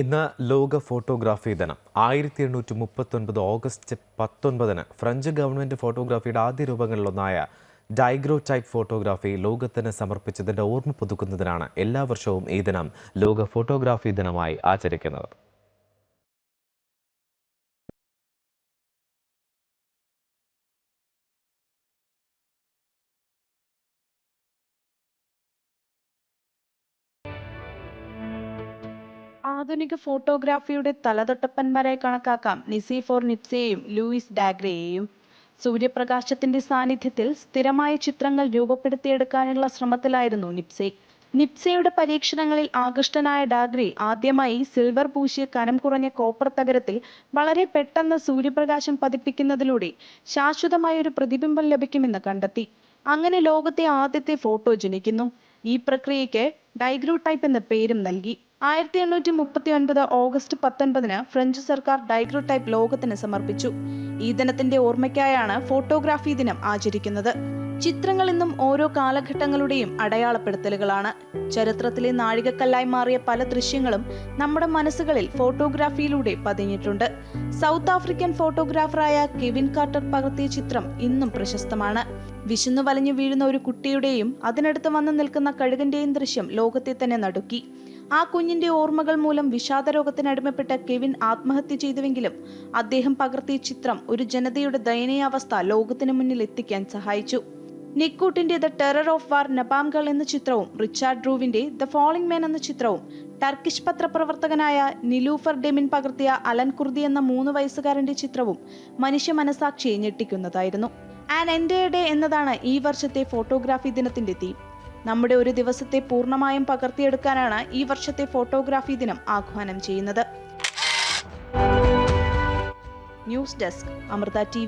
ഇന്ന് ലോക ഫോട്ടോഗ്രാഫി ദിനം. ആയിരത്തി എണ്ണൂറ്റി മുപ്പത്തൊൻപത് ഓഗസ്റ്റ് പത്തൊൻപതിന് ഫ്രഞ്ച് ഗവൺമെന്റ് ഫോട്ടോഗ്രാഫിയുടെ ആദ്യ രൂപങ്ങളിലൊന്നായ ഡൈഗ്രോ ടൈപ്പ് ഫോട്ടോഗ്രാഫി ലോകത്തിന് സമർപ്പിച്ചതിന്റെ ഓർമ്മ പുതുക്കുന്നതിനാണ് എല്ലാ വർഷവും ഈ ദിനം ലോക ഫോട്ടോഗ്രാഫി ദിനമായി ആചരിക്കുന്നത്. ആധുനിക ഫോട്ടോഗ്രാഫിയുടെ തലതൊട്ടപ്പന്മാരായി കണക്കാക്കാം നിസി ഫോർ നിപ്സയെയും ലൂയിസ് ഡാഗ്രയെയും. സൂര്യപ്രകാശത്തിന്റെ സാന്നിധ്യത്തിൽ സ്ഥിരമായ ചിത്രങ്ങൾ രൂപപ്പെടുത്തിയെടുക്കാനുള്ള ശ്രമത്തിലായിരുന്നു നിപ്സെ. നിപ്സെയുടെ പരീക്ഷണങ്ങളിൽ ആകൃഷ്ടനായ ഡാഗ്രി ആദ്യമായി സിൽവർ പൂശിയ കനം കുറഞ്ഞ കോപ്പർ തകരത്തിൽ വളരെ പെട്ടെന്ന് സൂര്യപ്രകാശം പതിപ്പിക്കുന്നതിലൂടെ ശാശ്വതമായ ഒരു പ്രതിബിംബം ലഭിക്കുമെന്ന് കണ്ടെത്തി. അങ്ങനെ ലോകത്തെ ആദ്യത്തെ ഫോട്ടോ ജനിക്കുന്നു. ഈ പ്രക്രിയയ്ക്ക് ഡൈഗ്രൂ ടൈപ്പ് എന്ന പേരും നൽകി. ആയിരത്തി എണ്ണൂറ്റി മുപ്പത്തി ഒൻപത് ഓഗസ്റ്റ് പത്തൊൻപതിന് ഫ്രഞ്ച് സർക്കാർ ഡൈഗ്രോ ടൈപ്പ് ലോകത്തിന് സമർപ്പിച്ചു. ഈ ദിനത്തിന്റെ ഓർമ്മയ്ക്കായാണ് ഫോട്ടോഗ്രാഫി ദിനം ആചരിക്കുന്നത്. ചിത്രങ്ങൾ ഇന്നും ഓരോ കാലഘട്ടങ്ങളുടെയും അടയാളപ്പെടുത്തലുകളാണ്. ചരിത്രത്തിലെ നാഴികക്കല്ലായി മാറിയ പല ദൃശ്യങ്ങളും നമ്മുടെ മനസ്സുകളിൽ ഫോട്ടോഗ്രാഫിയിലൂടെ പതിഞ്ഞിട്ടുണ്ട്. സൗത്ത് ആഫ്രിക്കൻ ഫോട്ടോഗ്രാഫറായ കെവിൻ കാർട്ടർ പകർത്തിയ ചിത്രം ഇന്നും പ്രശസ്തമാണ്. വിശന്നു വലഞ്ഞു വീഴുന്ന ഒരു കുട്ടിയുടെയും അതിനടുത്ത് വന്നു നിൽക്കുന്ന കഴുകന്റെയും ദൃശ്യം ലോകത്തെ തന്നെ നടുക്കി. ആ കുഞ്ഞിന്റെ ഓർമ്മകൾ മൂലം വിഷാദരോഗത്തിനടിമപ്പെട്ട കെവിൻ ആത്മഹത്യ ചെയ്തുവെങ്കിലും അദ്ദേഹം പകർത്തിയ ചിത്രം ഒരു ജനതയുടെ ദയനീയാവസ്ഥ ലോകത്തിന് മുന്നിൽ എത്തിക്കാൻ സഹായിച്ചു. നിക്കൂട്ടിന്റെ ദ ടെറർ ഓഫ് വാർ നബാംഗൾ എന്ന ചിത്രവും റിച്ചാർഡ് ഡ്രൂവിന്റെ ദ ഫോളിംഗ് മാൻ എന്ന ചിത്രവും ടർക്കിഷ് പത്രപ്രവർത്തകനായ നിലൂഫർ ഡെമിൻ പകർത്തിയ അലൻ കുർദി എന്ന മൂന്ന് വയസ്സുകാരന്റെ ചിത്രവും മനുഷ്യ മനസാക്ഷിയെ ഞെട്ടിക്കുന്നതായിരുന്നു. ആൻ എന്റെ ഡേ എന്നതാണ് ഈ വർഷത്തെ ഫോട്ടോഗ്രാഫി ദിനത്തിന്റെ തീം നമ്മുടെ ഒരു ദിവസത്തെ പൂർണമായും പകർത്തിയെടുക്കാനാണ് ഈ വർഷത്തെ ഫോട്ടോഗ്രാഫി ദിനം ആഹ്വാനം ചെയ്യുന്നത്. News desk Amrita T